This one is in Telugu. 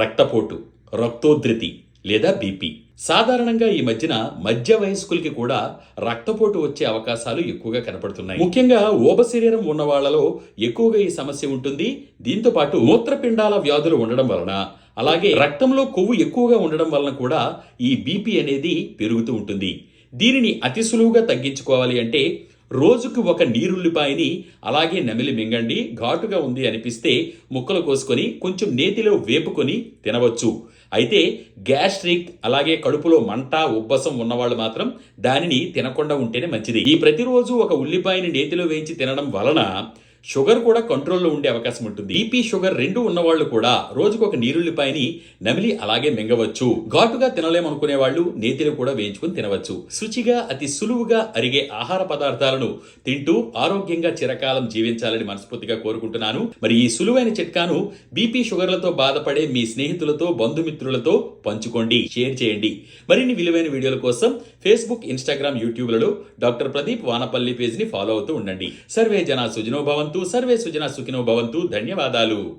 రక్తపోటు రక్తోధృతి లేదా బీపీ. సాధారణంగా ఈ మధ్యన మధ్య వయస్కులకి కూడా రక్తపోటు వచ్చే అవకాశాలు ఎక్కువగా కనపడుతున్నాయి. ముఖ్యంగా ఊబ శరీరం ఉన్న వాళ్ళలో ఎక్కువగా ఈ సమస్య ఉంటుంది. దీంతో పాటు మూత్రపిండాల వ్యాధులు ఉండడం వలన అలాగే రక్తంలో కొవ్వు ఎక్కువగా ఉండడం వలన కూడా ఈ బీపీ అనేది పెరుగుతూ ఉంటుంది. దీనిని అతి సులువుగా తగ్గించుకోవాలి అంటే రోజుకు ఒక నీరుల్లిపాయని అలాగే నమిలి మింగండి ఘాటుగా ఉంది అనిపిస్తే ముక్కలు కోసుకొని కొంచెం నేతిలో వేపుకొని తినవచ్చు. అయితే గ్యాస్ట్రిక్ అలాగే కడుపులో మంట ఉబ్బసం ఉన్నవాళ్ళు మాత్రం దానిని తినకుండా ఉంటేనే మంచిది. ఈ ప్రతిరోజు ఒక ఉల్లిపాయని నేతిలో వేయించి తినడం వలన షుగర్ కూడా కంట్రోల్లో ఉండే అవకాశం ఉంటుంది. బీపీ షుగర్ రెండు ఉన్నవాళ్ళు కూడా రోజుకు ఒక నీరుల్లిపాయని నమిలి అలాగే మింగవచ్చు. ఘాటుగా తినలేమనుకునే వాళ్ళు నేతిని కూడా వేయించుకుని తినవచ్చు. శుచిగా అతి సులువుగా అరిగే ఆహార పదార్థాలను తింటూ ఆరోగ్యంగా చిరకాలం జీవించాలని మనస్ఫూర్తిగా కోరుకుంటున్నాను. మరి ఈ సులువైన చిట్కాను బీపీ షుగర్లతో బాధపడే మీ స్నేహితులతో బంధుమిత్రులతో పంచుకోండి షేర్ చేయండి. మరిన్ని విలువైన వీడియోల కోసం ఫేస్బుక్ ఇన్స్టాగ్రామ్ యూట్యూబ్లలో డాక్టర్ ప్రదీప్ వానపల్లి పేజ్ని ఫాలో అవుతూ ఉండండి. సర్వే జన సుజనో భవంతు. సర్వే సుజన సుఖినో భవంతు. ధన్యవాదాలు.